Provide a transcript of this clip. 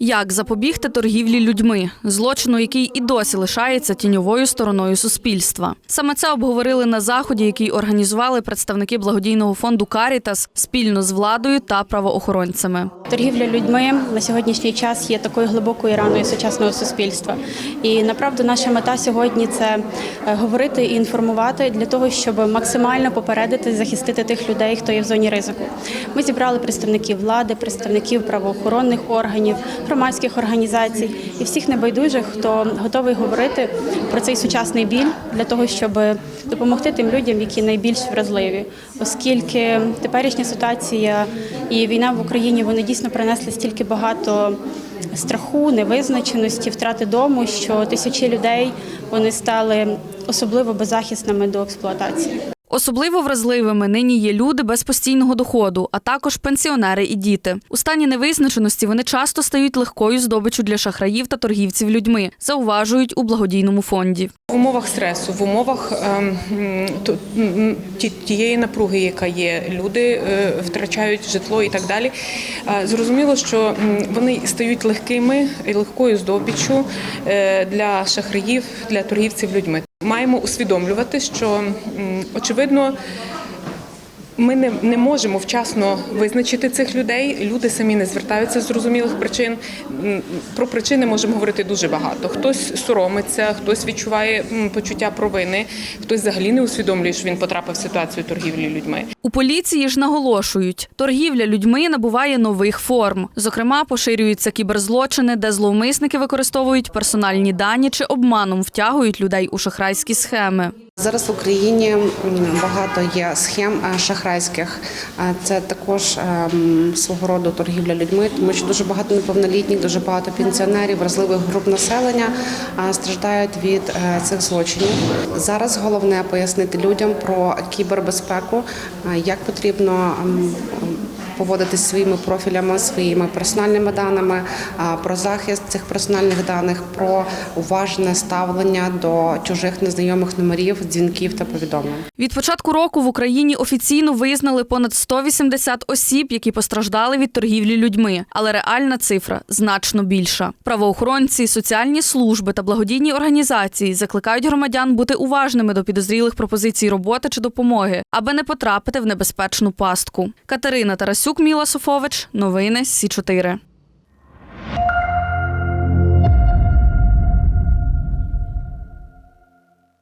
Як запобігти торгівлі людьми, злочину, який і досі лишається тіньовою стороною суспільства? Саме це обговорили на заході, який організували представники благодійного фонду Карітас спільно з владою та правоохоронцями. Торгівля людьми на сьогоднішній час є такою глибокою раною сучасного суспільства. І направду наша мета сьогодні це е, говорити і інформувати для того, щоб максимально попередити, захистити тих людей, хто є в зоні ризику. Ми зібрали представників влади, представників правоохоронних органів, громадських організацій і всіх небайдужих, хто готовий говорити про цей сучасний біль для того, щоб допомогти тим людям, які найбільш вразливі, оскільки теперішня ситуація і війна в Україні вони дійсно принесли стільки багато страху, невизначеності, втрати дому, що тисячі людей вони стали особливо беззахисними до експлуатації. Особливо вразливими нині є люди без постійного доходу, а також пенсіонери і діти. У стані невизначеності вони часто стають легкою здобиччю для шахраїв та торгівців людьми, зауважують у благодійному фонді. В умовах стресу, в умовах ем, тієї напруги, яка є, люди е, втрачають житло і так далі. Зрозуміло, що вони стають легкими і легкою здобиччю е, для шахраїв, для торгівців людьми. Маємо усвідомлювати, що очевидно. Ми не, не можемо вчасно визначити цих людей. Люди самі не звертаються з зрозумілих причин. Про причини можемо говорити дуже багато. Хтось соромиться, хтось відчуває почуття провини, хтось взагалі не усвідомлює, що він потрапив в ситуацію торгівлі людьми. У поліції ж наголошують, торгівля людьми набуває нових форм. Зокрема, поширюються кіберзлочини, де зловмисники використовують персональні дані чи обманом втягують людей у шахрайські схеми. Зараз в Україні багато є схем е, шахрайських. Це також е, свого роду торгівля людьми, тому що дуже багато неповнолітніх, дуже багато пенсіонерів, вразливих груп населення страждають від е, цих злочинів. Зараз головне пояснити людям про кібербезпеку, е, як потрібно. Поводитись своїми профілями, своїми персональними даними, про захист цих персональних даних, про уважне ставлення до чужих незнайомих номерів, дзвінків та повідомлень. Від початку року в Україні офіційно визнали понад 180 осіб, які постраждали від торгівлі людьми, але реальна цифра значно більша. Правоохоронці, соціальні служби та благодійні організації закликають громадян бути уважними до підозрілих пропозицій роботи чи допомоги, аби не потрапити в небезпечну пастку. Катерина Тарасюк, Міла Софович, новини Сі 4